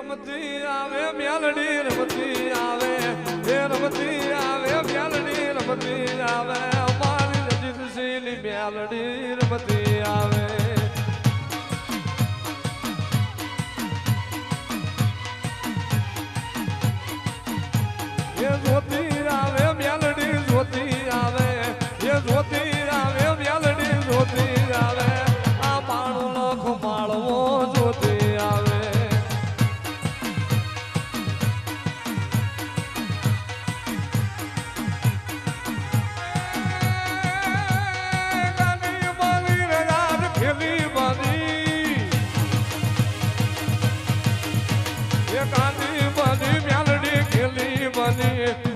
રમતી આવે, મ્યાલડી રમતી આવે, એ રમતી આવે, મ્યાલડી રમતી આવે, અમારી રજીત સિંહની મ્યાલડી બની મેલડી ખીલી બની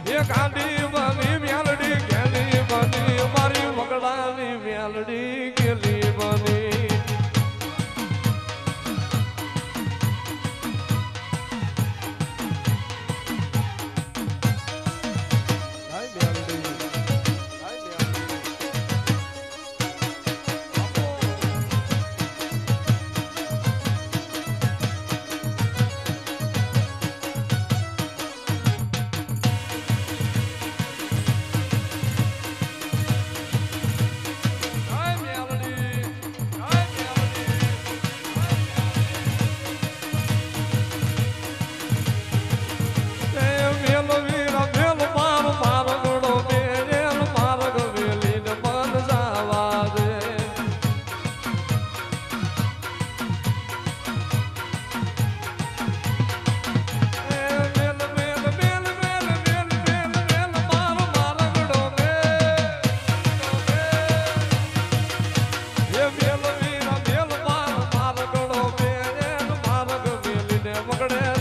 પકડે